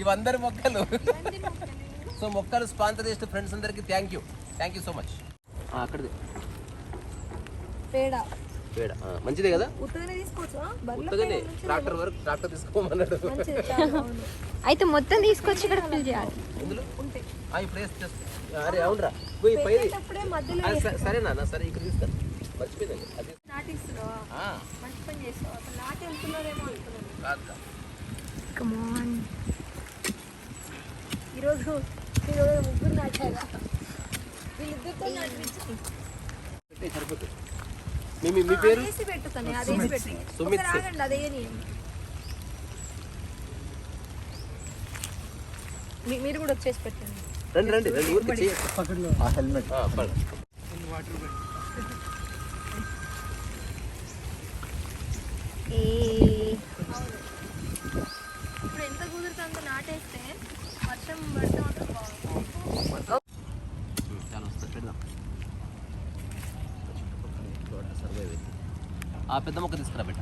ఇవందరి మొక్కలు. సో మొక్కలు స్పాన్సర్ చేసిన ఫ్రెండ్స్ అందరికి thank you thank you so much అక్కడిది. పేడ. పేడ. మంచిదే కదా? ఉత్తగానే ట్రాక్టర్ వరకు ట్రాక్టర్ తీసుకోమన్నాడు. అయితే మొత్తం తీసుకొచ్చి ఇక్కడ ఫిల్ చేయాలి. వేసి చేస్తా. అరే అవునరా. పోయి స- సరేనా? సరే ఇక్కడ మర్చిపోయిందండి అది. ఆ. కమాన్ ఈరోజు ఈరోజు ముగ్గురు నాటారా వీళ్ళిద్దరితో నడిపించి. సరిపోతుంది మీ మీ- పేరు? సుమిత్. మీరు కూడా వచ్చేసి పెట్టండి. రండి రండి రండి ఊరికి పక్కన హెల్మెట్ వాటర్ ఇప్పుడు ఎంత కుదిరితే అంత నాటేస్తే వర్షం పడితే మాత్రం బాగుంటుంది. ఆ పెద్ద మొక్క తీసుకురా బిడ్డ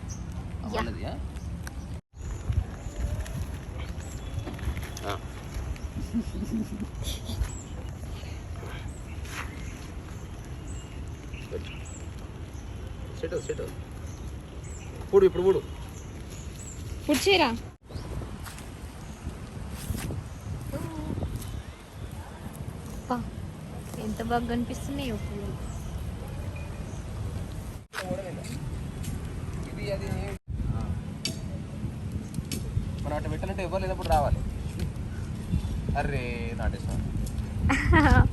ఆ వాళ్ళది. పూడు ఇప్పుడు పూడు పుడిచేరా అబ్బా, ఎంత బాగా కనిపిస్తున్నాయో అది మనం అటు పెట్టాలంటే ఎవరు లేనప్పుడు రావాలి. అరే నాటేశ్వర.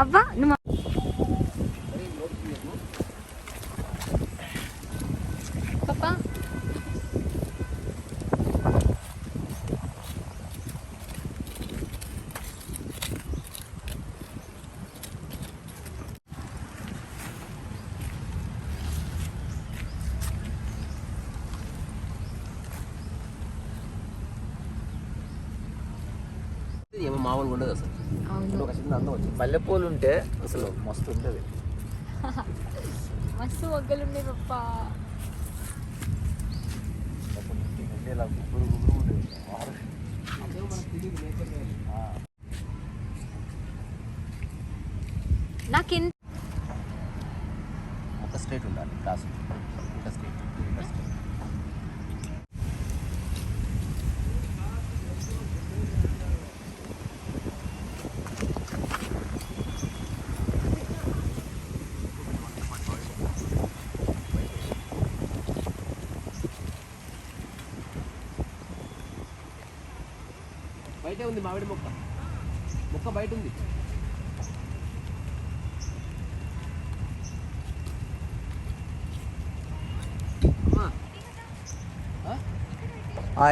అబ్బా నువ్వు ఏమో మామూలుగా ఉండదు అసలు. అవును. ఒక చిన్న అందం వచ్చింది. మల్లెపూలు ఉంటే అసలు మస్తు ఉంటుంది. మస్తు మొగ్గలు ఉన్నాయి పప్పా. ఇలా గుబురు గుబురు ఉండేది. నాకెంత ఒక స్ట్రేట్ ఉండాలి క్లాస్ ఒక స్ట్రేట్ ఒక స్ట్రేట్ బయటే ఉంది మామిడి మొక్క. మొక్క బయట ఉంది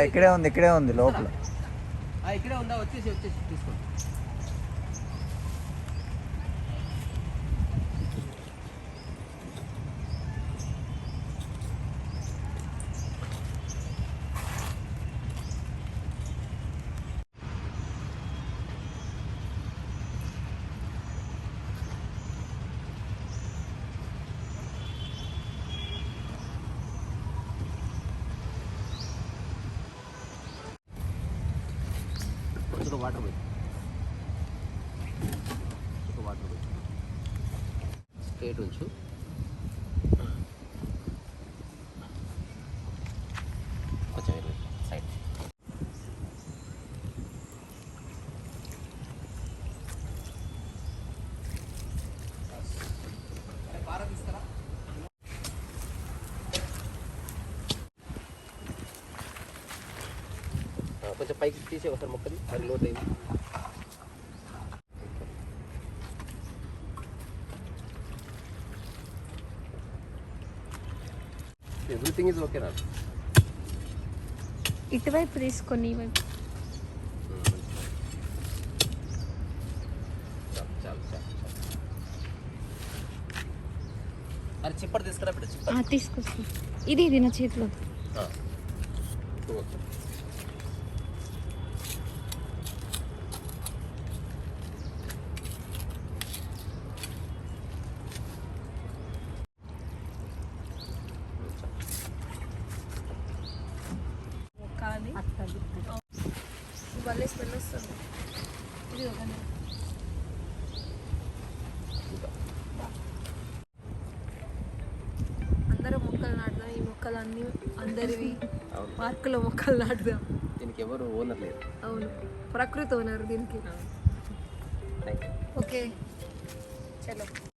ఇక్కడే ఉంది ఇక్కడే ఉంది లోపల. ఇక్కడే ఉందా? వచ్చేసి వచ్చేసి తీసుకోండి కొంచెం వాటర్ పోయి కొంచెం వాటర్ పోయి స్ట్రేట్ ఉంచు కొంచెం ఇరు, సైడ్ పార తీసుకురా ఆ, కొంచెం పైకి తీసే ఒకసారి మొక్కది అది లోతు అయింది. ఎవ్రీథింగ్ ఇస్ ఓకే నా ఇటువైపు తీసుకొని ఈ వైపు. చాలు చాలు చాలు చాలు అరే చిప్పటి తీసుకురా తీసుకొస్తా. ఇది ఇది నా చేతిలో. ఆ. ఓకే. మొక్కలు అన్ని అందరివి. పార్కులో మొక్కలు నాటుదాం దీనికి ఎవరు ఓనర్ లేరు. అవును. ప్రకృతి ఉన్నారు దీనికి. ఓకే. చలో.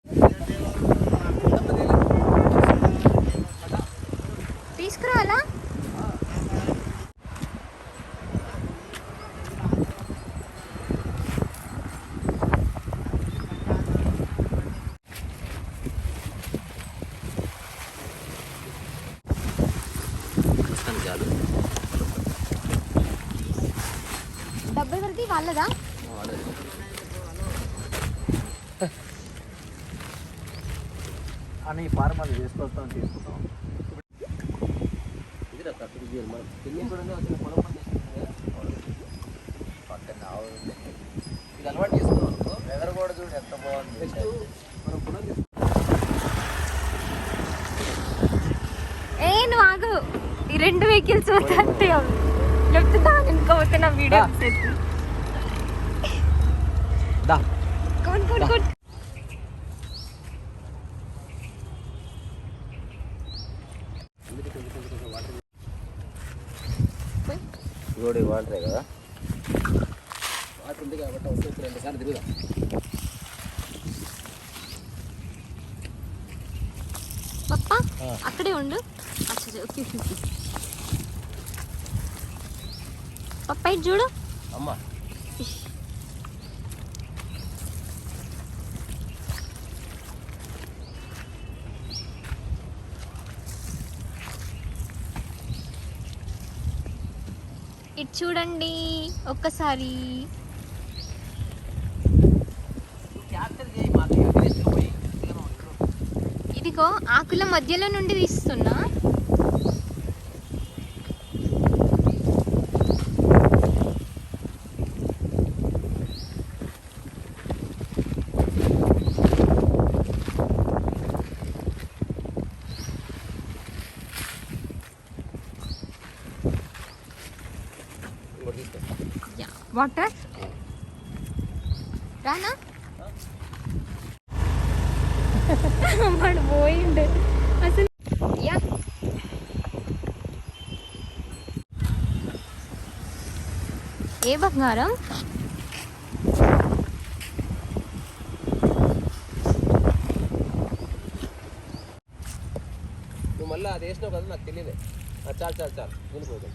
చాలు డబ్బులు కడితే వాళ్ళదా. అని ఫార్మల్ చేసుకొస్తాం తీసుకుంటాం. ఇది రా కట్టుడు జీవనం. మనం పెళ్ళి కూడా ఉంది, వచ్చిన పొలం పని చేసుకుంటాం కదా. పక్కన ఆవు ఉంది. ఇది అలవాటు చేసుకున్నాం అనుకో. వెదర్ కూడా చూడు ఎంత బాగుంది. నెక్స్ట్ మనం పొలం చేసుకుంటాం ఏ నువ్వు ఆగు. ఈ రెండు వెహికల్స్ పోతే చెప్తుందా వెనుకోపోతే నా వీడియో దా. కొన్ కొన్ కొన్ రోడ్ వాటరే కదా. వాటర్ ఉంది కాబట్టి తిరుగుదాం. పప్పా అక్కడే ఉండు. అచ్చా అచ్చా, ఓకే ఓకే ఓకే. పప్పా ఇటు చూడు. అమ్మ. ఇటు చూడండి ఒక్కసారి. ఇదిగో ఆకుల మధ్యలో నుండి తీస్తున్నా. వాటర్ రానా వాడు పోయిండు. అసలు యా ఏ బంగారం? నువ్వు మళ్ళీ అది వేసినావు కదా నాకు తెలియదు. చాలు చాలు చాలు. నేను పోతాను